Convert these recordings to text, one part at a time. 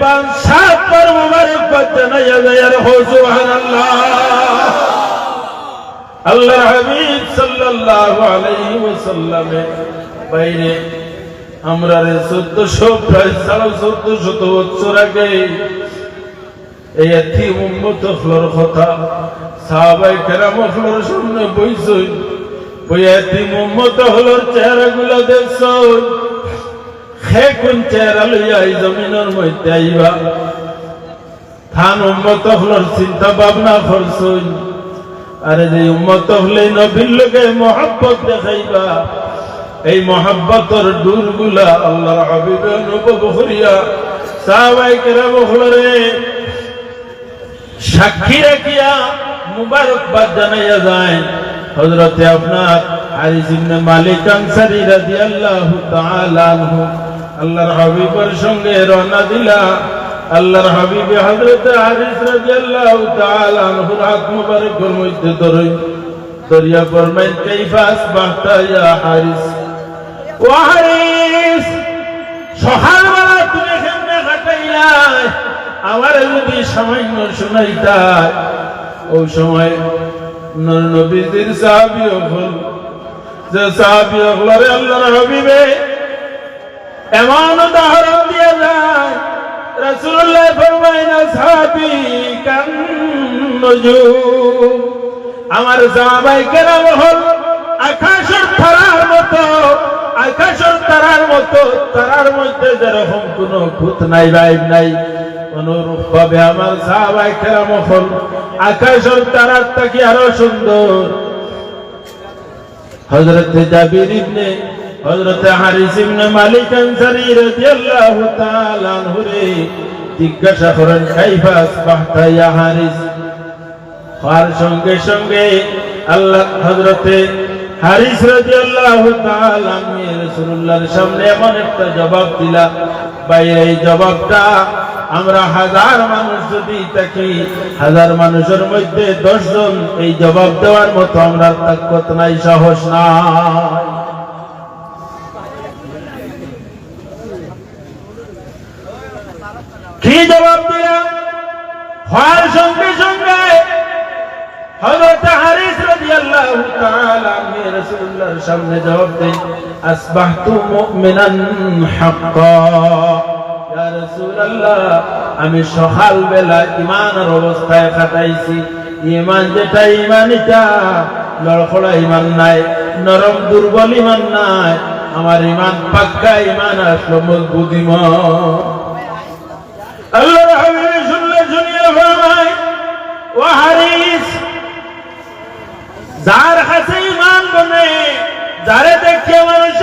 পাঁচ সাত বার মুবারকবাদ জানাইয়া যায় আর হো সুবহানাল্লাহ। আল্লাহর হাবিব সাল্লাল্লাহু আলাইহি ওয়াসাল্লামে বাইরে আমরা রে দেখছ কোন চেহারা লইয়া এই জমিনের মধ্যে আইবা। থান উম্মত চিন্তা ভাবনা করছই আরে যে উম্মত হলে নবীর লোকে মহাব্বত দেখাইবা। এই মহাব্বতরগুলা আল্লাহর হাবিবে সাহাবাই কেরাম হলরে সাক্ষী রাখিয়া মুবারকবাদ জানাইয়া যায়। হজরতে আপনার হারিস মালিক আনসারী রাদিয়াল্লাহু তাআলা আনহু আল্লাহর হাবিবের সঙ্গে রওনা দিলা আল্লাহর হাবিবে হযরতে হারিস রাদিয়াল্লাহু তাআলা আনহুর হাত মুবারকের মধ্যে ধরে দরিয়া ফরমাইন কাইফা আসবাহতা ইয়া হারিস? ও হারিস, সকালবেলা তুমি কেমনে কাটাইলাই আমার যদি সামান্য শুনাইতা ওই সময় নর নবীদের সাহাবি হল যে সাহাবি হলরে আল্লাহর হাবিবে এমন উদাহরণ দিয়ে যায়, রাসূলুল্লাহ ফরমাইন সাহাবি কান আমার সাহাবাই কেরাম হল আকাশের তারার মতো, আকাশের তারার মতো, তারার মধ্যে যেরকম কোন ভূত নাই বাইব নাই। অনুরূপ ভাবে আমার সাহাবাই কেরাম হল আকাশের তারার থেকে আরও সুন্দর। হজরত জাবির ইবনে হজরত হারিস ইবনে মালিক আনসারী জিজ্ঞাসা করেন, কাইফা সঙ্গে সঙ্গে আল্লাহ হজরতে হারিস রাদিয়াল্লাহু তাআলা আমি সামনে এমন একটা জবাব দিলা বাইরে এই জবাবটা আমরা হাজার মানুষ যদি থাকি, হাজার মানুষের মধ্যে দশজন এই জবাব দেওয়ার মতো আমরা তাকত নাই, সাহস নাই। কি জবাব দিলাম? হওয়ার সঙ্গে সঙ্গে আমি সকাল বেলা ইমানের অবস্থায় কাটাইছি ইমান যেটা ইমান এটা লড়খড়া ইমান নাই, নরম দুর্বল ইমান নাই। আমার ইমান পাক্কা ইমান আসলো মজবুত ইমান আল্লাহর হাবিব শুনলে শুনিয়ে ও হারিস, যার কাছে ইমান বনে, যারে দেখে মানুষ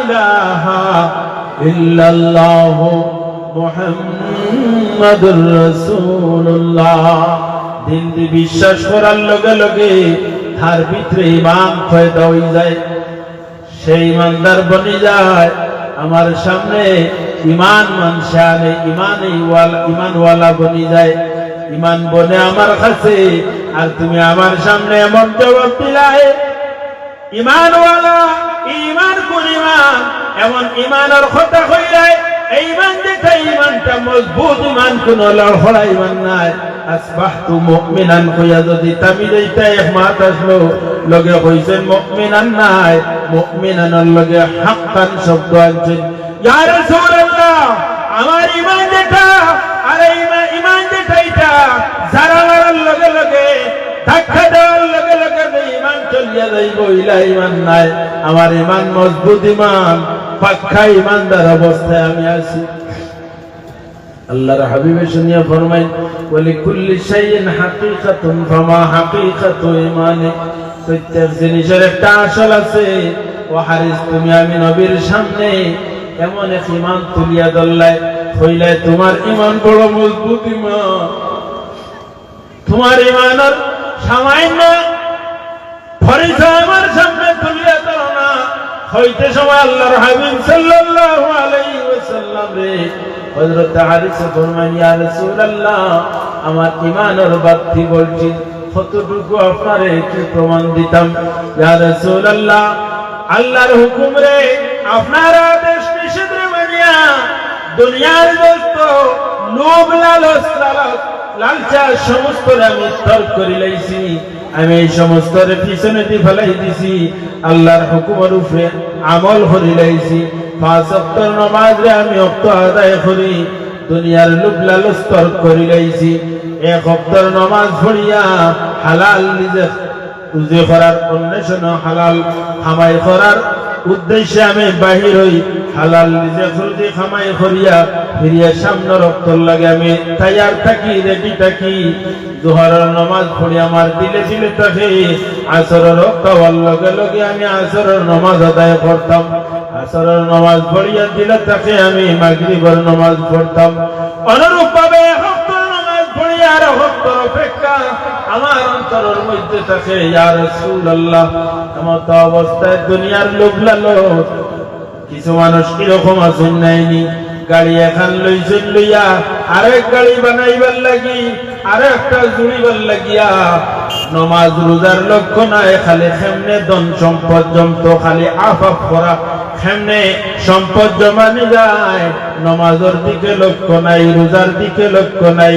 ইলাহা ইল্লাল্লাহ মুহাম্মাদুর রাসূলুল্লাহ। দিন বিশ্বাস করার লগে লগে তার ভিতরে ইমান ফয়দা হয়ে যায়। সেই ইমানদার বনে যায়, আমার সামনে ইমান মানসানে ইমান ইমানওয়ালা বনি যায়। ইমান বনে আমার কাছে, আর তুমি আমার সামনে এমন জবাব দিলাই ইমান ইমান? ইমান ইমান যদি লগে কইছেন মুমিনান নাই। মুমিনানের লগে হাক্কান শব্দ আনছেন। আমার ইমান যেটা ইমান যেটা ইমান চলিয়া মজবুত ইমান, পাক্কা ইমানদার অবস্থায় আমি আছি। আল্লাহর হাবিবে শুনিয়া ফরমাই বলি কুল্লি শাইইন হাকিকাতুন, ফামা হাকিকাতু ইমানে প্রত্যেক জিনিসের একটা আসল আছে ও হারিস তুমি আমি নবীর সামনে এমন এক ইমান তুলিয়া দল্লাই হইলে তোমার ইমান বড় মজবুত ইমান। তোমার ইমানের সামান্য পরিচয় আমার সামনে তুলিয়া দাও না। হইতে সময় আল্লাহর হাবিব সাল্লাল্লাহু আলাইহি ওয়াসাল্লাম রে, হযরত হারিস ফরমান ইয়া রাসূলুল্লাহ, আমার ইমানের বাতি বলছি, কতটুকু আপনারে কি প্রমাণ দিতাম? ইয়া রাসূলুল্লাহ, আল্লাহর হুকুম রে আপনার দেশ নিষেধ মানিয়া দুনিয়ার দোস্ত লোভ লালস লালস লালচা সমস্ত আমি তর্ক করি লাইছি। আমি এই সমস্ত পিছনে দিয়ে ফেলাই দিছি। আল্লাহর হুকুমের উপরে আমল করি লাইছি। পাঁচ অক্টর নমাজ আমি অক্ত আদায় করি। দুনিয়ার লোভ লালস তর্ক করি লাইছি। এক অক্টর নমাজ পড়িয়া হালাল নিজে রুজি করার অন্বেষণ, হালাল হামাই করার উদ্দেশ্যে আমি বাহির হই। হালাল নিজে খুলতে খামাই করিয়া ফিরিয়া সামনে রক্ত লাগে আমি। তৈয়ার থাকি, রেডি থাকি। জোহরের নমাজ পড়ি আমার দিলে দিলে থাকে। আসরের রক্ত লগে লগে আমি আসরের নমাজ আদায় করতাম। আসরের নমাজ পড়িয়া দিলে থাকে আমি, মাগরিবের নমাজ পড়তাম। অনুরূপ ভাবে হক্তর নামাজ পড়ি আর হক্তর আমার অন্তরের মধ্যে থাকে, ইয়া রাসূলুল্লাহ আমার তো অবস্থায় দুনিয়ার লোভ লালস কিছু মানুষ কীরকম আছেন নাইনি? গাড়ি এখান লইছেন লইয়া, আরেক গাড়ি বানাইবার লাগি, আরেকটা জুড়িবার লাগিয়া। নমাজ, রোজার লক্ষ্য নাই, খালি খেমনে ধন সম্পদ জমত, খালি আফাফ করা। খেমনে সম্পদ জমানি যায় নমাজের দিকে লক্ষ্য নাই, রোজার দিকে লক্ষ্য নাই।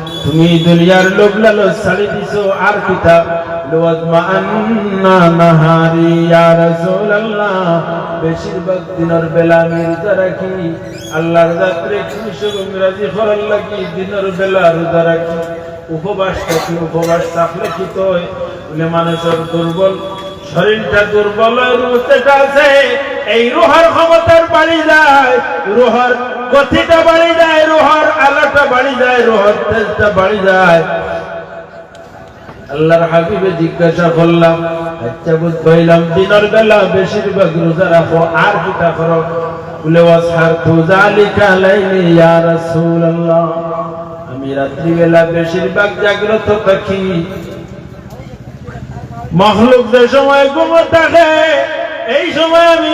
তুমি দুনিয়ার লোভ লালস ছাড়ি দিছো, আর রাসূলুল্লাহ। বেশিরভাগ দিনের বেলা রোজা রাখি, আল্লাহর রাত্রে রাজি করার লাগি, দিনের বেলা রোজা রাখি। উপবাস থাকি, উপবাস থাকলে কি তো মানুষের দুর্বল, শরীরটা দুর্বল রুহটা এই রুহার ক্ষমতার বাড়ি যায়। রুহার গতিটা বাড়ি যায়, রুহার আলোটা বাড়ি যায়, রুহার তেজটা বাড়ি যায়। আল্লাহর হাবিবে জিজ্ঞাসা করলাম আচ্ছা বুঝ পাইলাম দিনের বেলা বেশিরভাগ রোজা রাখো, আর কিটা করো? বলে ওয়াসার তু জালিকা লাইলি ইয়া রাসূলুল্লাহ। আমি রাত্রিবেলা বেশিরভাগ জাগ্রত থাকি মখলুক যে সময় ঘুম থাকে, এই সময় আমি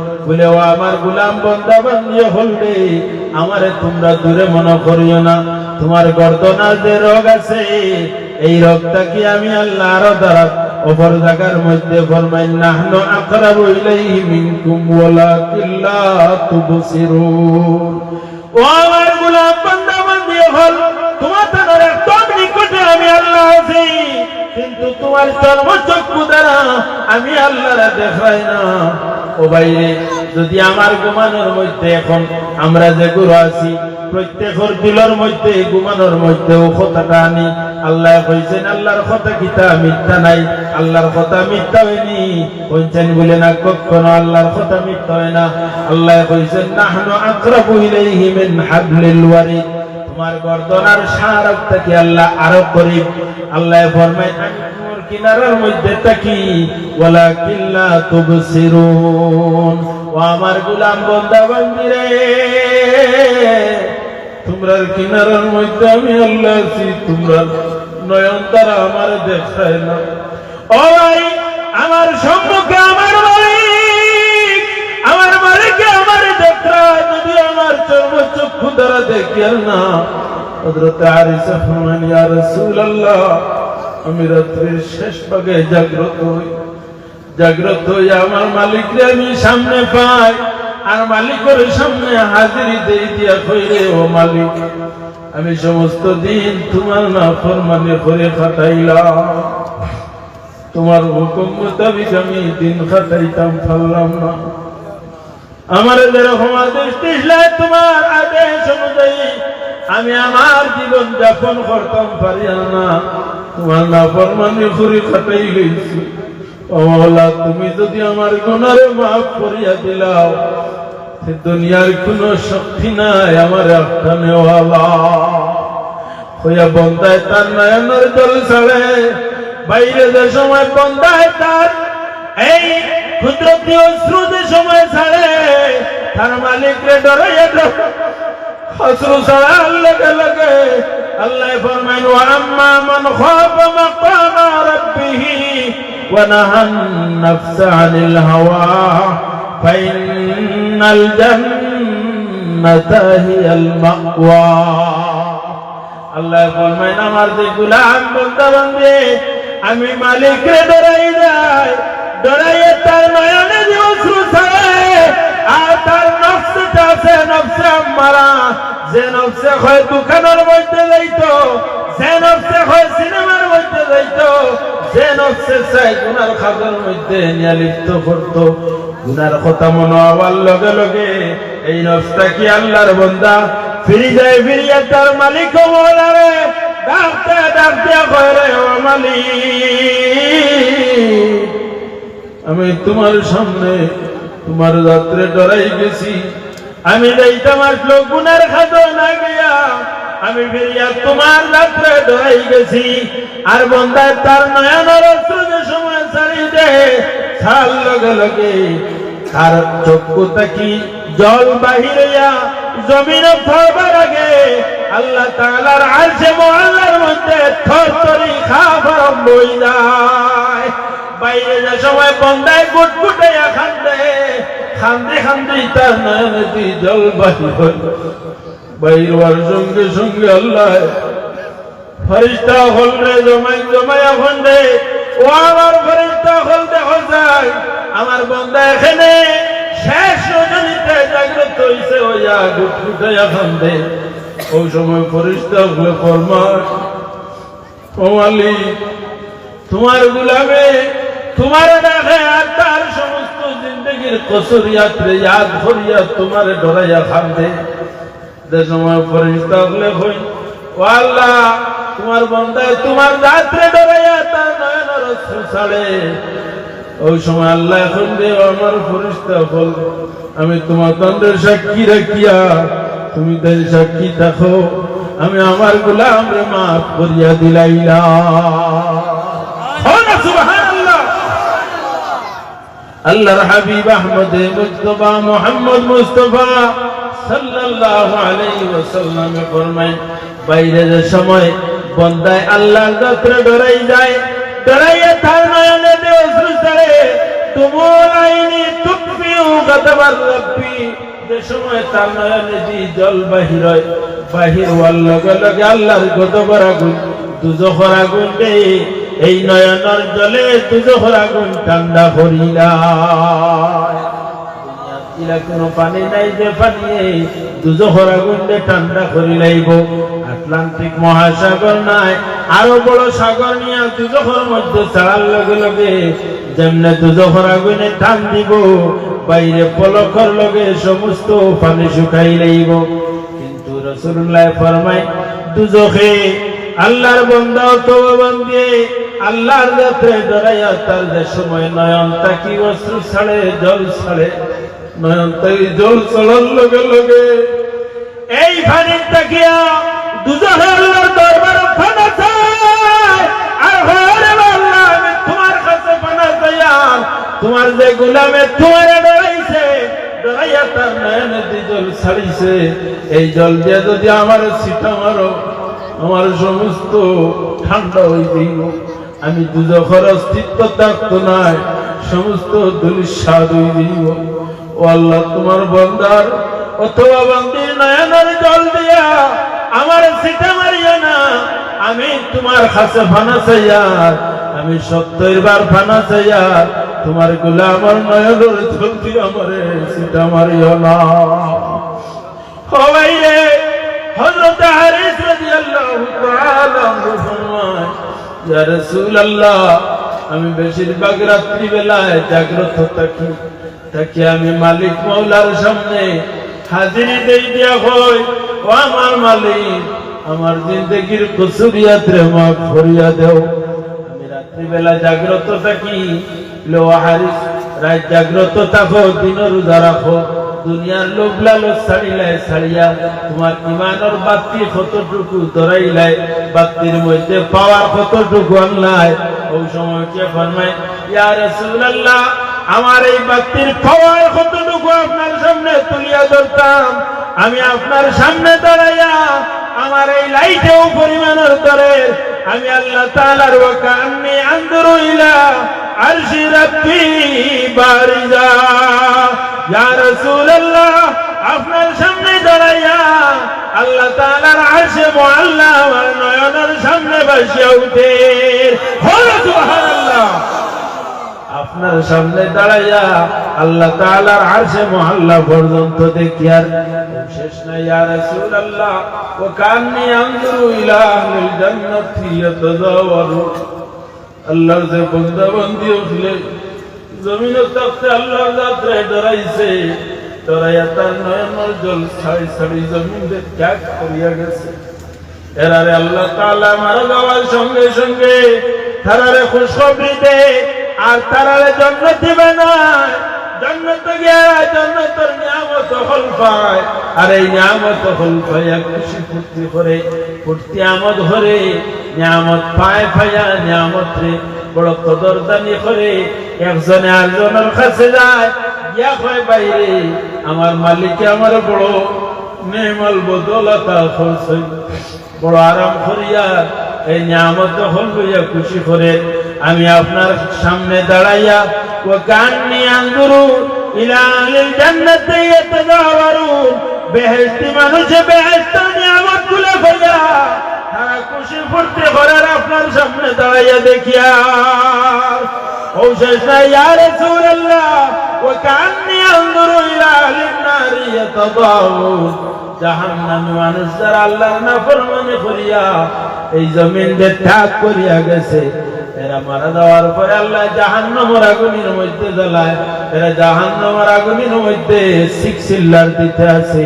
বলে, ও আমার গোলাম বন্দা বান্দিয়ে হলবে আমারে তোমরা দূরে মনে করিও না। তোমার গর্দনা যে রোগ আছে, এই রোগটা কি আমি আল্লাহ আরও দ্বারা অপর জায়গার মধ্যে ফরমাই? নাহনু আকরাবু ইলাইহি মিনকুম ওয়ালাকিন লা তুবসিরুন। ও আমার গোলাম বান্দা বান্দিয়ে হল, তোমার তার একদম নিকটে আমি আল্লাহ আছি, কিন্তু তোমার চর্মচক্ষু দ্বারা আমি আল্লাহরা দেখাই না। ও বাইরে যদি আমার ঘুমানোর মধ্যে এখন আমরা যে গুরু আছি, প্রত্যেকের দিলের মধ্যে ঘুমানোর মধ্যে ও কথাটা আনি আল্লাহ কইছেন, আল্লাহর কথা কিতা মিথ্যা নাই? আল্লাহর কথা মিথ্যা হয়নি? কইছেন, বলে না, কখনো আল্লাহর কথা মিথ্যা হয় না। আল্লাহ কইছেন, নাহনু আকরাবু ইলাইহি মিন হাবলিল ওয়ারিদ। তোমার গর্দনার সারক থেকে আল্লাহ আরও করিব? আল্লাহ ফরমায় কিনারার মধ্যে থাকি ওয়ালা কিল্লা তুবসিরুন। ও আমার গোলাম বন্দা বান্দি রে তোমরা কিনারার মধ্যে আমি আল্লাহ আছি তোমরা নয়ন তারা আমার দেখায় না। ও ভাই, আমার সম্মুখে আমার মালিক, আমার মালিককে আমার দেখায়, যদি আমার চর্মচক্ষু দ্বারা দেখিয়াল না। হযরত আরিসা ফরমান ইয়া রাসূলুল্লাহ আমি রাত্রির শেষ ভাগে জাগ্রত হই। জাগ্রত হই আমার মালিকরে আমি সামনে পাই। আর মালিকের সামনে হাজিরি দেই দিয়া কইরে ও মালিক? আমি সমস্ত দিন তোমার না ফরমানে করে কাটাইলাম। তোমার হুকুম মোতাবিক আমি দিন কাটাইতাম, পারলাম না। আমার যেরকম আদেশ তোমার আদেশ অনুযায়ী আমি আমার জীবন যাপন করতাম পারি না। তোমার না ফরমানি ফুরি কাটাই গেছি ওলা তুমি যদি আমার গুণারে মাফ করিয়া দিলাও, সে দুনিয়ার কোনো শক্তি নাই আমার একটা নেওয়ালা হইয়া বন্দায় তার নয়নের জল ছাড়ে বাইরে যে সময় বন্দায় তার, এই সময় ছাড়ে তার মালিকরে ডরাইয়া ডর অশ্রু ছাড়ার লগে লগে আল্লাহ ফরমান ওয়া আম্মা মান খাফা মাকামা রাব্বিহি ওয়া নাহান নাফসা আনিল হাওয়া ফাইনাল জান্নাতা হিয়াল মাওয়া আল্লাহ ফরমান আমার যে গুলাম বলতে বান্ধে আমি মালিকরে ডরাই যাই যে নফসে হয় দোকানের মধ্যে যাইতো, যে নফসে হয় সিনেমার মধ্যে যাইতো, যে চাই গুনার খাদের মধ্যে নিয়ে লিপ্ত করতো। গুনার কথা মনে হওয়ার লগে লগে এই নফসটা কি আল্লাহর বন্দা? ফিরি যায় ফিরিয়া তার মালিক বলারে ডাকতে ডাকতে কয় রে ও মালিক, আমি তোমার সামনে তোমার যাত্রে ডরাই গেছি। আমি যাইতাম আসলো গুনার খাদ না গিয়া, আমি ফিরিয়া তোমার যাত্রে ডরাই গেছি। আর বন্দায় তার নয়নের অস্ত্র যে সময় ছাড়ি দে। ছাড় লগে লগে তার চক্ষু তাকি জল বাহিরিয়া, জমিনে পড়বার আগে আল্লাহ তাআলার আরশে মহল্লার মধ্যে থরথরি আরম্ভ হয়ে যায় বাইরে যে সময় বন্দায় গুটগুটাইয়া খান্দে খান্দে খান্দে তার নয়নে দি জল বাহির হয় বাইর হওয়ার সঙ্গে সঙ্গে আল্লাহ ফরিস্তা হলরে জমাই জমাইয়া খন্ডে ও আমার ফরিস্তা হল দেখো যায় আমার বন্দা এখানে শেষ রজনীতে জাগ্রত হইছে ওইয়া গুটগুটাইয়া খান্দে ওই সময় ফরিস্তা হলে ফরমায় ও মালিক, তোমার গুলামে তোমার দেখে আর তার সমস্ত জিন্দগির কসুর ইয়াদ করিয়া তোমার ডরাইয়া খান্দে যে সময় ফরিস্তা হলে হই ও আল্লাহ তোমার বন্দায় তোমার যাত্রে ডরাইয়া তার নয়নের ছাড়ে। ওই সময় আল্লাহ এখন দে আমার ফরিস্তা বল আমি তোমার দণ্ডের সাক্ষী রাখিয়া তুমি তাই সাক্ষী থাকো আমি আমার গোলাম রে মাফ করিয়া দিলাইলা আল্লাহর হাবিব আহমদ মুস্তফা মোহাম্মদ মুস্তফা সাল্লাল্লাহু আলাইহি ওয়াসাল্লাম ফরমায়, বাইরে যে সময় বন্দায় আল্লাহর যাত্রা ডরাই যায়, ডরাইয়া তার নয়নে দে অশ্রু ছাড়ে তুমুল আইনি তুকফিউ গাদাবার রাব্বি, যে সময় তার নয়নে দি জল বাহির হয়, বাহির হওয়ার লগে লগে আল্লাহর গদবার আগুন, দুজখর আগুন দে এই নয়নের জলে দুজখর আগুন ঠান্ডা করিলায় ইলা কোনো পানি নাই যে পানি এই দুজখর আগুন দে ঠান্ডা করি লাইব। আটলান্টিক মহাসাগর নাই, আরও বড় সাগর নিয়ে দুজখর মধ্যে ছাড়ার লগে লগে যেমনে দুজখর আগুনে টান দিব, বাইরে পলকর লগে সমস্ত পানি শুকাই লাইব। কিন্তু রসুল্লাহ ফরমায় দুজখে আল্লাহর বন্দা তো বন্দে আল্লাহর যাত্রে ডরাইয়া তার যে সময় নয়ন তাকি অশ্রু ছাড়ে, জল ছাড়ে, নয়ন তাকি জল ছাড়ার লগে লগে এই ফানির তাকিয়া দুজনে আল্লাহর দরবার ফানা চায়। আর হরে আল্লাহ, আমি তোমার কাছে তোমার যে গোলামে তোমার ডরাইছে ডরাইয়া তার নয়নে জল ছাড়িছে, এই জল দিয়ে যদি আমার সিটা মারো আমার সমস্ত ঠান্ডা হয়ে যাইব আমি দুজখর অস্তিত্ব থাকতো নাই, সমস্ত দলির স্বাদ ও আল্লাহ, তোমার বন্দার অথবা বন্দির নয়নের জল দিয়া আমার সিটা মারিয়া না। আমি তোমার কাছে ফানা চাইয়ার, আমি সত্তর বার ফানা চাইয়ার, তোমারগুলা আমার নয়নের জল দিয়া আমারে সিটা মারিও না। সবাই রে হযরত হারিস রাদিয়াল্লাহু আমি বেশিরভাগ রাত্রি বেলায় জাগ্রত থাকি। থাকি আমি মালিক মাওলার সামনে হাজিরি দেই দিয়া হই ও আমার মালিক, আমার জিন্দগির কসুরিয়াত মাফ করিয়া দেও। আমি জাগ্রত থাকি লো হারিস রাত জাগ্রত থাকো দিন রোজা রাখো। দুনিয়ার লোভ লালচ ছাড়িলাই, ছাড়িয়া তোমার ইমানের বাতি কতটুকু ধরাইলাই, বাতির মধ্যে পাওয়ার কতটুকু আনলাই? ওই সময় কে ফরমায়, ইয়া রাসূলুল্লাহ, আমার এই বাতির পাওয়ার কতটুকু আপনার সামনে তুলিয়া ধরতাম? আমি আপনার সামনে দাঁড়াইয়া আমার এই লাইটেও পরিমাণের করে আমি আল্লাহ তাআলার ওয়াকান্নি আনদুরু ইলা আরশি রাব্বি বারিজা ইয়া রাসূলুল্লাহ, আপনার সামনে দাঁড়াইয়া আল্লাহ তাআলার আরশে মুআল্লা আমার নয়নের সামনে বসিয়া উঠে। হলো সুবহানাল্লাহ। আপনার সামনে দাঁড়াইয়া আল্লাহ তাআলার আরশে মহল্লা পর্যন্ত দেখি আর শেষ না ইয়া রাসূলুল্লাহ, ওয়া কান্নি আনজুরু ইলা আহলিল জান্নাতি ইয়াতাজাওয়ারু আল্লাহর যে বান্দা বান্দি উঠলে, জমিনে থাকতে আল্লাহর যাত্রে ডরাইছে, ডরাইয়া তার নয়নের জল ছাড়ি ছাড়ি জমিনে ত্যাগ করিয়া গেছে। এরারে আল্লাহ তাআলা মারা যাওয়ার সঙ্গে সঙ্গে তারারে খুশখবরি দে আর তারারে জন্নত দিবে না। জন্নত গিয়া জন্নতর নিয়ামত হল পায়, আর এই নিয়ামত হল পাইয়া খুশি ফুর্তি করে, ফুর্তি আমদ করে নিয়ামত পায় পাইয়া নিয়ামত রে। বড় কদরদানি করে একজনে আরেকজনের কাছে যায়। গিয়া কয় বাইরে আমার মালিকে আমার বড় নেমাল বদলতা করছে বড় আরাম করিয়া এই নিয়ামত হল লইয়া খুশি করে আমি আপনার সামনে দাঁড়াইয়া ও গান নিয়ে আন্দুরু ইলালিল জান্নাতে ইয়াতাজাওয়ারুন বেহেশতি মানুষে বেহেশত নিয়ামত কইয়া তারা খুশি ফুর্তি করার আপনার সামনে দাঁড়াইয়া দেখিয়া। ও করিয়া এই জমিন দে ত্যাগ করিয়া গেছে, এরা মারা যাওয়ার পরে আল্লাহ জাহান্নামের আগুনের মধ্যে জ্বালায়, এরা জাহান্নামের আগুনের মধ্যে সিক্সিল্লার দিতে আছে।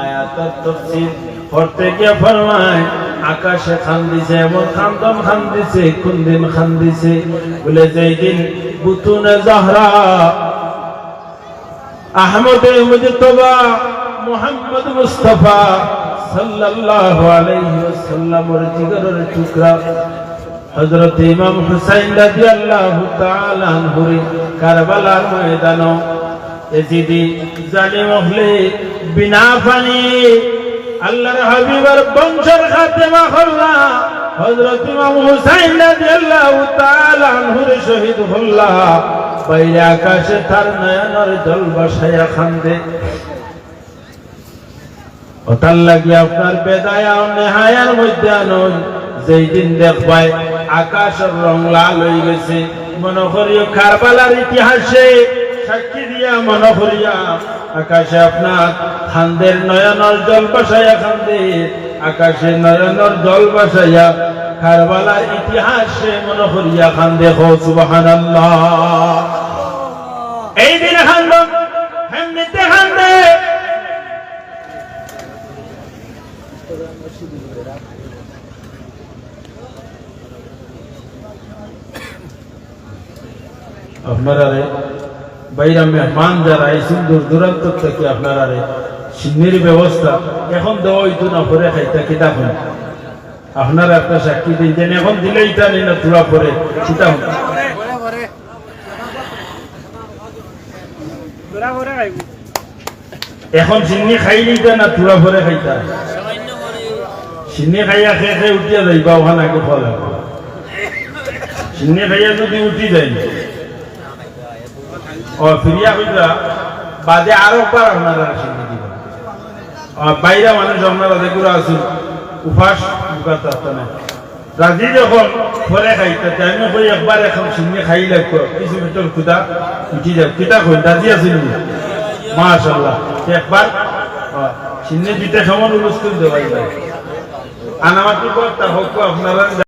আয়াতের আকাশে খান দিছে, এমন খান্দন খান দিছে, কোন দিন খান দিছে? বলে যেই দিন বুতুনে জাহরা, আহমদ মুজতবা, মোহাম্মদ মুস্তাফা সাল্লাল্লাহু আলাইহি ওয়াসাল্লামের জিগরের টুকরা, হযরত ইমাম হুসাইন রাদিয়াল্লাহু তাআলা আনহুর কারবালার ময়দানে বিনা হল্লা শহীদ হল্লা। আকাশে তার নয়নের জল বসাইয়া খান্দে। ওটার লাগি আপনার বেদায়া নেহায়ার মধ্যে আনই যেই দিন দেখবাই আকাশের রং লাল হয়ে গেছে। মনে করিও কারবালার ইতিহাসে সাক্ষী দিয়া আকাশে আপনার খান্দের নয়নের জল বসাইয়া খান্দে, আকাশে নয়নের জল বসাইয়া কারবালার ইতিহাসে মনে করিয়া খান্দে, হো সুবহানাল্লাহ। এই খান্দ হেমনিতে খান্দে আপনারা বাইরা মেহমান যারা আইসুন দূর দূরান্ত থেকে আপনারা সিন্নির ব্যবস্থা এখন দেওয়া হইতো না পরে খাইতা কিতা হন আপনারা একটা সাক্ষী দিন যেন এখন দিলেই জানি না তুলা পরে কিতা এখন সিন্নি খাইলেই না তুলা পরে খাইতা? সিন্নি খাইয়া খেয়ে খেয়ে উঠিয়া যাইবা, ওখানে আগে ফল। সিন্নি খাইয়া যদি উঠি যায় বাদে আরও একবার আপনারা সিন্নি বাইরে মানুষ আপনারা আছেন, উপাস রাজি যখন কই একবার এখন সিন্নি খাই লাগতো কিছু খুদা উঠি যাও। কিতা কই রাজি আছিল মাশাল্লাহ একবার চিহ্নে দুইটা সমান উলুস করে দেওয়াই যায় আনামাতি করতে হোক আপনারা